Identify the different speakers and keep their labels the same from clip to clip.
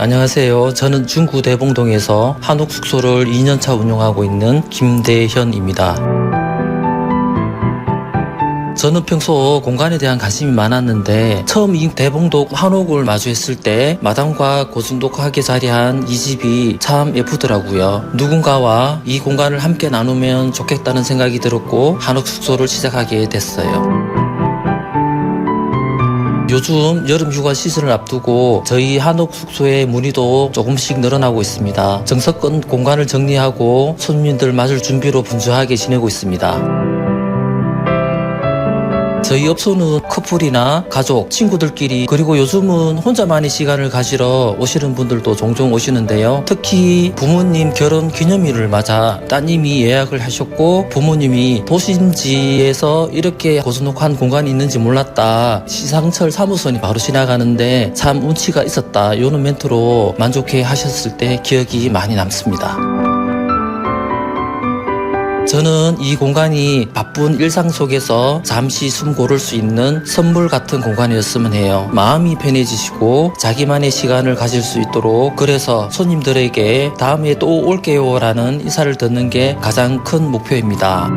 Speaker 1: 안녕하세요. 저는 중구 대봉동에서 한옥 숙소를 2년차 운영하고 있는 김대현입니다. 저는 평소 공간에 대한 관심이 많았는데 처음 이 대봉동 한옥을 마주했을 때 마당과 고즈넉하게 자리한 이 집이 참 예쁘더라고요. 누군가와 이 공간을 함께 나누면 좋겠다는 생각이 들었고 한옥 숙소를 시작하게 됐어요. 요즘 여름 휴가 시즌을 앞두고 저희 한옥 숙소의 문의도 조금씩 늘어나고 있습니다. 정석권 공간을 정리하고 손님들 맞을 준비로 분주하게 지내고 있습니다. 저희 업소는 커플이나 가족, 친구들끼리 그리고 요즘은 혼자만의 시간을 가지러 오시는 분들도 종종 오시는데요. 특히 부모님 결혼 기념일을 맞아 따님이 예약을 하셨고 부모님이 도심지에서 이렇게 고즈넉한 공간이 있는지 몰랐다. 시상철 사무선이 바로 지나가는데 참 운치가 있었다. 요런 멘트로 만족해 하셨을 때 기억이 많이 남습니다. 저는 이 공간이 바쁜 일상 속에서 잠시 숨 고를 수 있는 선물 같은 공간이었으면 해요. 마음이 편해지시고 자기만의 시간을 가질 수 있도록 그래서 손님들에게 다음에 또 올게요 라는 인사를 듣는 게 가장 큰 목표입니다.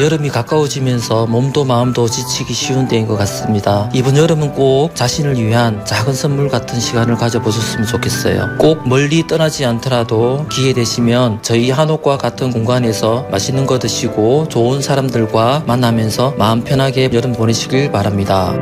Speaker 1: 여름이 가까워지면서 몸도 마음도 지치기 쉬운 때인 것 같습니다. 이번 여름은 꼭 자신을 위한 작은 선물 같은 시간을 가져보셨으면 좋겠어요. 꼭 멀리 떠나지 않더라도 기회 되시면 저희 한옥과 같은 공간에서 맛있는 거 드시고 좋은 사람들과 만나면서 마음 편하게 여름 보내시길 바랍니다.